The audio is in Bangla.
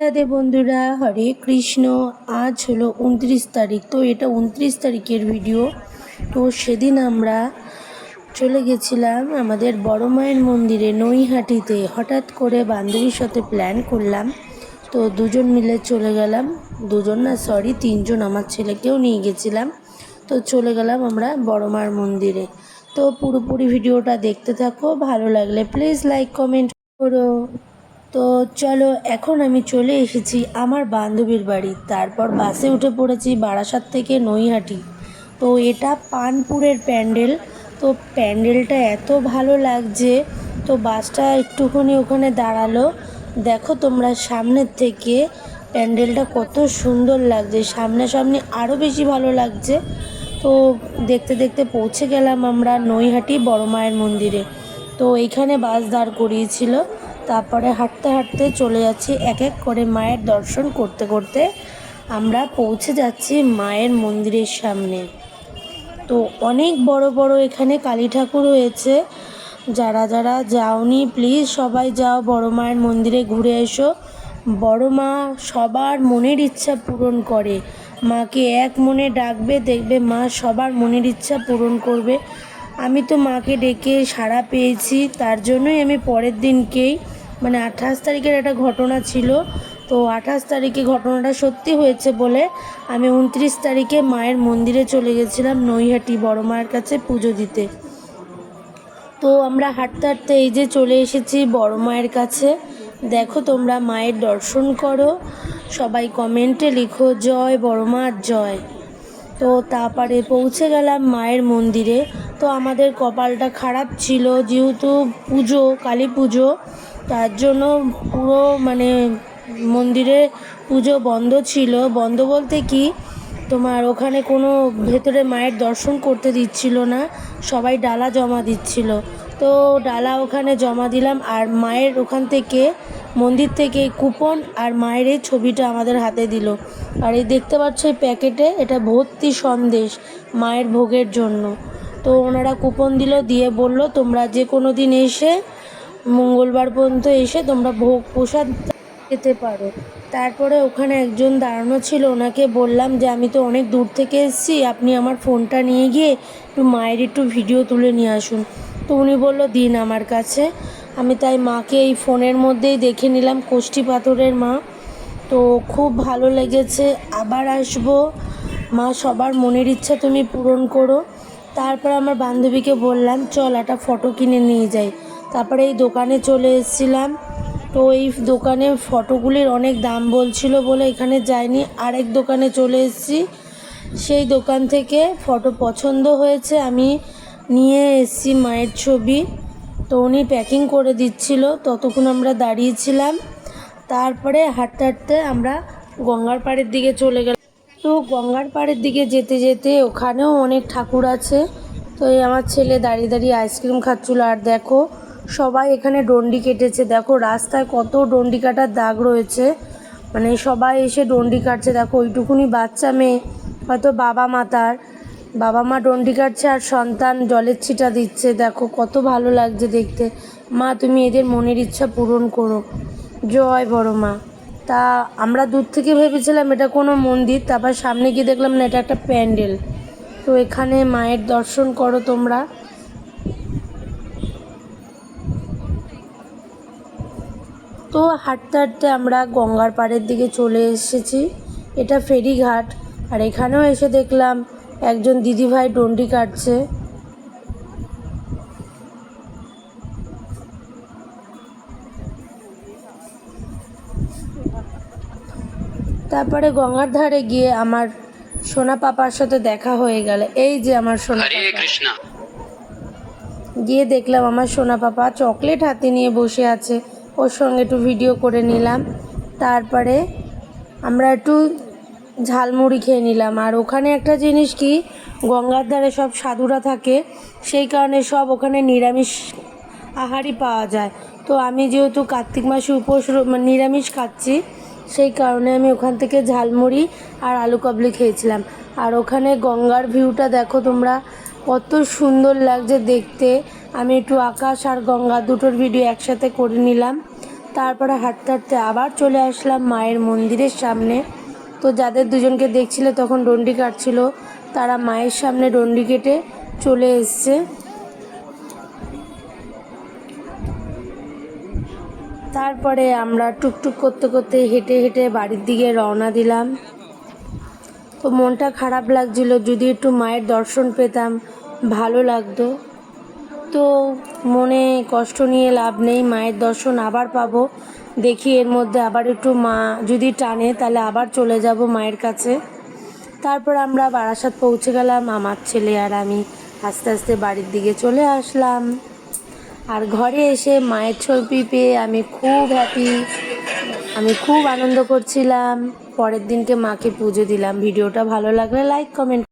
রাধে বন্ধুরা, হরে কৃষ্ণ। আজ হলো উনত্রিশ তারিখ, তো এটা উনত্রিশ তারিখের ভিডিও তো সেদিন আমরা চলে গেছিলাম আমাদের বড় মায়ের মন্দিরে, নৈহাটিতে। হঠাৎ করে বান্ধবীর সাথে প্ল্যান করলাম, তো দুজন মিলে চলে গেলাম। দুজন না সরি তিনজন আমার ছেলেকেও নিয়ে গেছিলাম। তো চলে গেলাম আমরা বড় মার মন্দিরে। তো পুরোপুরি ভিডিওটা দেখতে থাকো, ভালো লাগলে প্লিজ লাইক কমেন্ট করো। তো চলো, এখন আমি চলে এসেছি আমার বান্ধবীর বাড়ি। তারপর বাসে উঠে পড়েছি বারাসাত থেকে নৈহাটি। তো এটা পানপুরের প্যান্ডেল। তো প্যান্ডেলটা এত ভালো লাগছে। তো বাসটা একটুখানি ওখানে দাঁড়াল। দেখো তোমরা সামনের থেকে, প্যান্ডেলটা কত সুন্দর লাগছে। সামনাসামনি আরও বেশি ভালো লাগছে। তো দেখতে দেখতে পৌঁছে গেলাম আমরা নৈহাটি বড় মায়ের মন্দিরে। তো এইখানে বাস দাঁড় করিয়েছিল। তারপরে হাঁটতে হাঁটতে চলে যাচ্ছি এক এক করে মায়ের দর্শন করতে করতে। আমরা পৌঁছে যাচ্ছি মায়ের মন্দিরের সামনে। তো অনেক বড় বড় এখানে কালী ঠাকুর হয়েছে যারা যারা যাওনি প্লিজ সবাই যাও বড় মায়ের মন্দিরে ঘুরে এসো। বড় মা সবার মনের ইচ্ছা পূরণ করে। মাকে এক মনে ডাকবে, দেখবে মা সবার মনের ইচ্ছা পূরণ করবে। আমি তো মাকে ডেকে সাড়া পেয়েছি, তার জন্যই আমি পরের দিনকেই মানে আঠাশ তারিখের একটা ঘটনা ছিল। তো আঠাশ তারিখে ঘটনাটা সত্যি হয়েছে বলে আমি উনত্রিশ তারিখে মায়ের মন্দিরে চলে গেছিলাম নৈহাটি বড় মায়ের কাছে পুজো দিতে। তো আমরা হাঁটতে হাঁটতে এই যে চলে এসেছি বড় মায়ের কাছে। দেখো তোমরা মায়ের দর্শন করো। সবাই কমেন্টে লিখো, জয় বড় মার জয়। তো তারপরে পৌঁছে গেলাম মায়ের মন্দিরে। তো আমাদের কপালটা খারাপ ছিল, যেহেতু পুজো, কালী পুজো। তার জন্য পুরো মানে মন্দিরে পুজো বন্ধ ছিল। বন্ধ বলতে কি? তোমার ওখানে কোনো ভেতরে মায়ের দর্শন করতে দিচ্ছিল না। সবাই ডালা জমা দিচ্ছিল। তো ডালা ওখানে জমা দিলাম আর মায়ের ওখান থেকে, মন্দির থেকে কুপন আর মায়ের এই ছবিটা আমাদের হাতে দিল। আর এই দেখতে পাচ্ছ এই প্যাকেটে, এটা ভর্তি সন্দেশ মায়ের ভোগের জন্য। তো ওনারা কুপন দিল, দিয়ে বলল, তোমরা যে কোনো দিন এসে মঙ্গলবার পর্যন্ত এসে তোমরা ভোগ প্রসাদ খেতে পারো। তারপরে ওখানে একজন দাঁড়ানো ছিল, ওনাকে বললাম যে, আমি তো অনেক দূর থেকে এসেছি, আপনি আমার ফোনটা নিয়ে গিয়ে একটু মায়ের একটু ভিডিও তুলে নিয়ে আসুন। তো উনি বলল, দিন আমার কাছে। আমি তাই মাকে এই ফোনের মধ্যেই দেখে নিলাম, কোষ্ঠী পাথরের মা। তো খুব ভালো লেগেছে, আবার আসব। মা, সবার মনের ইচ্ছা তুমি পূরণ করো। তারপর আমার বান্ধবীকে বললাম, চল একটা ফটো কিনে নিয়ে যাই। তারপরে এই দোকানে চলে এসেছিলাম। তো এই দোকানে ফটোগুলির অনেক দাম বলছিল বলে এখানে যাইনি। আরেক দোকানে চলে এসেছি। সেই দোকান থেকে ফটো পছন্দ হয়েছে, আমি নিয়ে এসেছি মায়ের ছবি। তো উনি প্যাকিং করে দিচ্ছিল, ততক্ষণ আমরা দাঁড়িয়েছিলাম। তারপরে হাঁটতে হাঁটতে আমরা গঙ্গার পাড়ের দিকে চলে গেলাম। তো গঙ্গার পাড়ের দিকে যেতে যেতে ওখানেও অনেক ঠাকুর আছে। তো এই আমার ছেলে দাঁড়িয়ে দাঁড়িয়ে আইসক্রিম খাচ্ছিল। আর দেখো সবাই এখানে ডন্ডি কেটেছে। দেখো রাস্তায় কত ডন্ডি কাটার দাগ রয়েছে। মানে সবাই এসে ডন্ডি কাটছে। দেখো ওইটুকুনি বাচ্চা মেয়ে, হয়তো বাবা মা তার। বাবা মা ডন্ডি কাটছে আর সন্তান জলের ছিটা দিচ্ছে। দেখো কত ভালো লাগছে দেখতে। মা, তুমি এদের মনের ইচ্ছা পূরণ করো। জয় বড় মা। তা আমরা দূর থেকে ভেবেছিলাম এটা কোনো মন্দির। তারপর সামনে গিয়ে দেখলাম না, এটা একটা প্যান্ডেল। তো এখানে মায়ের দর্শন করো তোমরা। তো হাঁটতে হাঁটতে আমরা গঙ্গার পাড়ের দিকে চলে এসেছি। এটা ফেরিঘাট। আর এখানেও এসে দেখলাম একজন দিদিভাই ডন্ডি কাটছে। তারপরে গঙ্গার ধারে গিয়ে আমার সোনা পাপার সাথে দেখা হয়ে গেল। এই যে আমার সোনা পাপা। গিয়ে দেখলাম আমার সোনা পাপা চকলেট হাতে নিয়ে বসে আছে। ওর সঙ্গে একটু ভিডিও করে নিলাম। তারপরে আমরা একটু ঝালমুড়ি খেয়ে নিলাম। আর ওখানে একটা জিনিস কি, গঙ্গার ধারে সব সাধুরা থাকে, সেই কারণে সব ওখানে নিরামিষ আহারই পাওয়া যায়। তো আমি যেহেতু কার্তিক মাসে উপোস মানে নিরামিষ খাচ্ছি, সেই কারণে আমি ওখান থেকে ঝালমুড়ি আর আলু কাবলি খেয়েছিলাম। আর ওখানে গঙ্গার ভিউটা দেখো তোমরা, কত সুন্দর লাগছে দেখতে। আমি একটু আকাশ আর গঙ্গা দুটোর ভিডিও একসাথে করে নিলাম। তারপরে হাঁটতে হাঁটতে আবার চলে আসলাম মায়ের মন্দিরের সামনে। তো যাদের দুজনকে দেখছিলে তখন ডন্ডি কাটছিল, তারা মায়ের সামনে ডন্ডি কেটে চলে এসছে। তারপরে আমরা টুকটুক করতে করতে হেঁটে হেঁটে বাড়ির দিকে রওনা দিলাম। তো মনটা খারাপ লাগছিল, যদি একটু মায়ের দর্শন পেতাম, ভালো লাগতো। তো মনে কষ্ট নিয়ে লাভ নেই, মায়ের দর্শন আবার পাবো। দেখি এর মধ্যে আবার একটু মা যদি টানে, তাহলে আবার চলে যাব মায়ের কাছে। তারপর আমরা বারাসাত পৌঁছে গেলাম, আমার ছেলে আর আমি আস্তে আস্তে বাড়ির দিকে চলে আসলাম। আর ঘরে এসে মায়ের ছবি পেয়ে আমি খুব হ্যাপি আমি খুব আনন্দ করছিলাম। পরের দিনকে মাকে পুজো দিলাম। ভিডিওটা ভালো লাগলে লাইক কমেন্ট